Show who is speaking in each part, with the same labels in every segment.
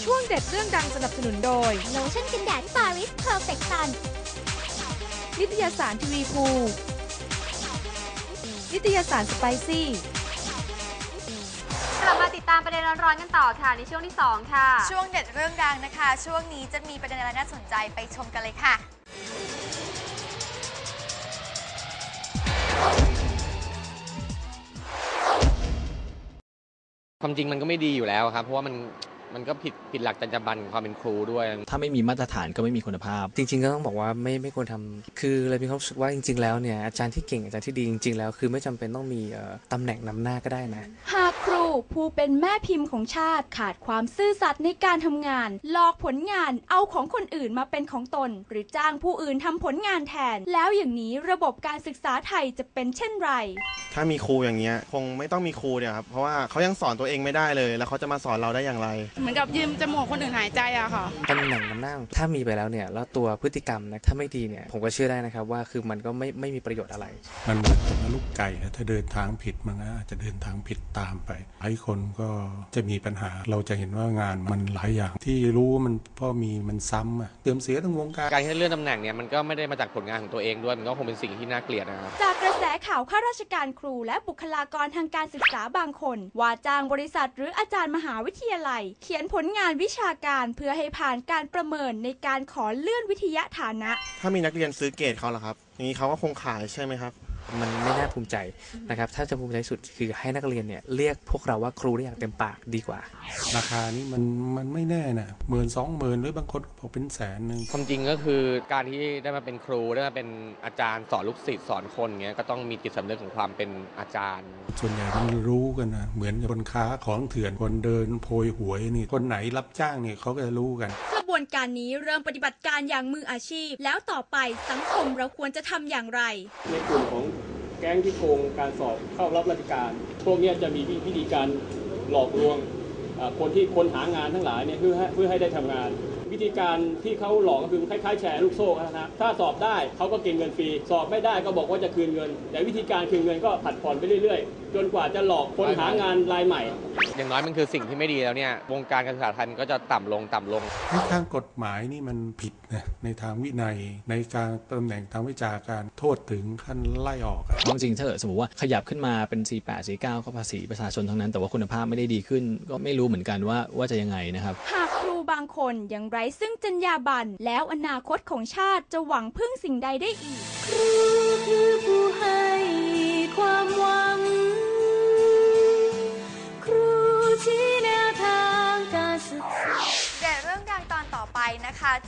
Speaker 1: ช่วงเด็ดเรื่องดังสนับสนุนโดย
Speaker 2: โลชั่นกันแดดปาริสเพอร์เฟคซัน
Speaker 1: นิตยสารทีวีภูนิตยสารสไปซี่
Speaker 3: กลับมาติดตามประเด็นร้อนๆกันต่อค่ะ ในช่วงที่ 2 ค่ะ
Speaker 4: ช่วงเด็ดเรื่องดังนะคะ ช่วงนี้จะมีประเด็นอะไรน่าสนใจไปชมกันเลยค่ะ
Speaker 5: ความจริงมันก็ไม่ดีอยู่แล้วครับ เพราะว่ามัน มันก็ผิดผิดหลักจรรยาบรรณความเป็นครูด้วย
Speaker 6: ถ้าไม่มีมาตรฐานก็ไม่มีคุณภาพ
Speaker 7: จริง ๆ ก็ต้องบอกว่าไม่ไม่ควรทำคือเลยมีความรู้สึกว่าจริง ๆ แล้วเนี่ยอาจารย์ที่เก่งอาจารย์ที่ดีจริง ๆ แล้วคือไม่จำเป็นต้องมีเอ่อตำแหน่งนำหน้าก็ได้นะ
Speaker 8: หากครูผู้เป็นแม่พิมพ์ของชาติขาดความซื่อสัตย์ในการทำงานหลอกผลงานเอาของคนอื่นมาเป็นของตน หรือจ้างผู้อื่นทำผลงานแทน แล้วอย่างนี้ระบบการศึกษาไทยจะเป็นเช่นไร
Speaker 9: ถ้ามีครูอย่างเงี้ยคงไม่ต้องมีครูเนี่ยครับเพราะว่าเขายังสอนตัวเองไม่ได้เลย แล้วเขาจะมาสอนเราได้อย่างไร
Speaker 10: เหมือนกับยืมจมูกคนอื่นหายใจอะค่ะ
Speaker 7: ตำแหน่งนำหน้าถ้ามีไปแล้วเนี่ยแล้วตัวพฤติกรรมนะถ้าไม่ดีเนี่ยผมก็เชื่อได้นะครับว่าคือมันก็ไม่ไม่มีประโยชน์อะไร
Speaker 11: มันเหมือนกับว่าลูกไก่อะถ้าเดินทางผิดมันก็อาจจะเดินทางผิดตามไปหลายคนก็จะมีปัญหาเราจะเห็นว่างานมันหลายอย่างที่รู้ว่ามันเพราะมีมันซ้ำอะเสื่อมเสียทั้งวงการ
Speaker 5: การที่ได้เลื่อนตำแหน่งเนี่ยมันก็ไม่ได้มาจากผลงานของตัวเองด้วยมันก็คงเป็นสิ่งที่น่าเกลียดนะครับ
Speaker 8: จากกระแสข่าวข้าราชการครู และบุคลากรทางการศึกษาบางคน ว่าจ้างบริษัทหรืออาจารย์มหาวิทยาลัยเขียนผลงานวิชาการเพื่อให้ผ่านการประเมินในการขอเลื่อนวิทยาฐานะ
Speaker 9: ถ้ามีนักเรียนซื้อเกรดเขาล่ะครับอย่างนี้เขาก็คงขายใช่ไหมครับ
Speaker 7: มันไม่น่าภูมิใจนะครับ ถ้าจะภูมิใจสุดคือให้นักเรียนเนี่ยเรียกพวกเราว่าครูได้อย่างเต็มปากดีกว่า
Speaker 11: ราคานี้มันมันไม่แน่นะหมื่นสองหมื่นหรือบางคนก็บอกเป็นแสนหนึ่ง
Speaker 5: ความจริงก็คือการที่ได้มาเป็นครูได้มาเป็นอาจารย์สอนลูกศิษย์สอนคนเงี้ยก็ต้องมีจิตสำนึกของความเป็นอาจารย์
Speaker 11: ส่วนใหญ่มันรู้กันนะเหมือนกับคนค้าของเถื่อนคนเดินโพยหวยนี่คนไหนรับจ้างเนี่ยเขาก็จะรู้กัน
Speaker 8: กระ บวนการนี้เริ่มปฏิบัติการอย่างมืออาชีพ แล้วต่อไปสังคมเราควรจะทำอย่างไร
Speaker 12: ในกลุ่มของแก๊งที่โกงการสอบเข้ารับราชการ พวกเนี้ยจะมีวิธีการหลอกลวงอ่าคนที่คนหางานทั้งหลายเนี่ยเพื่อให้เพื่อให้ได้ทำงาน วิธีการที่เขาหลอกก็คือคล้ายๆแชร์ลูกโซ่นะฮะถ้าสอบได้เขาก็เก็บเงินฟรี สอบไม่ได้ก็บอกว่าจะคืนเงิน แต่วิธีการคืนเงินก็ผัดผ่อนไปเรื่อยๆ จนกว่าจะหลอกคนหางานรายใหม่
Speaker 5: อย่างน้อยมันคือสิ่งที่ไม่ดีแล้วเนี่ยวงการการศึกษาไทยมันก็จะต่ำลงต่ำลง
Speaker 11: ในทางกฎหมายนี่มันผิดนะในทางวินัยในการตำแหน่งทางวิชาการโทษถึงขั้นไล่ออกอะ
Speaker 6: เพราะจริงๆถ้าเกิดสมมติว่าขยับขึ้นมาเป็น 48 49 ก็ภาษีประชาชนทั้งนั้น แต่ว่าคุณภาพไม่ได้ดีขึ้น ก็ไม่รู้เหมือนกันว่าว่าจะยังไงนะครับ
Speaker 8: หากครูบางคนยังไร้ซึ่งจรรยาบรรณแล้วอนาคตของชาติจะหวังพึ่งสิ่งใดได้อีก ครูคือผู้ให้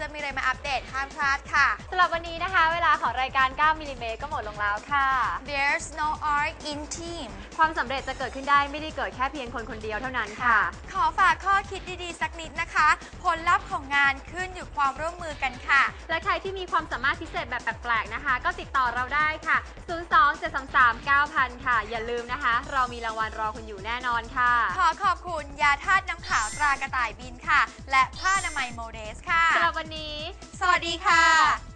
Speaker 4: จะมีอะไรมาอัปเดตห้ามพลาดค่ะ
Speaker 3: สำหรับวันนี้นะคะ เวลาของรายการ 9มิลลิเมตรก็หมดลงแล้วค่ะ
Speaker 4: There's no art in team
Speaker 3: ความสำเร็จจะเกิดขึ้นได้ไม่ได้เกิดแค่เพียงคนคนเดียวเท่านั้นค่ะ
Speaker 4: ขอฝากข้อคิดดีๆ สักนิดนะคะ ผลลัพธ์ของงานขึ้นอยู่ความร่วมมือกันค่ะ
Speaker 3: และใครที่มีความสามารถพิเศษแบบแปลกๆนะคะ ก็ติดต่อเราได้ค่ะ 02 733 9000ค่ะ อย่าลืมนะคะ เรามีรางวัลรอคุณอยู่แน่นอนค่ะ
Speaker 4: ขอขอบคุณยาธาตุน้ำขาวตรากระต่ายบินค่ะ และผ้าอนามัยโมเดสค่ะ
Speaker 3: สำหรับวันนี้
Speaker 4: สวัสดีค่ะ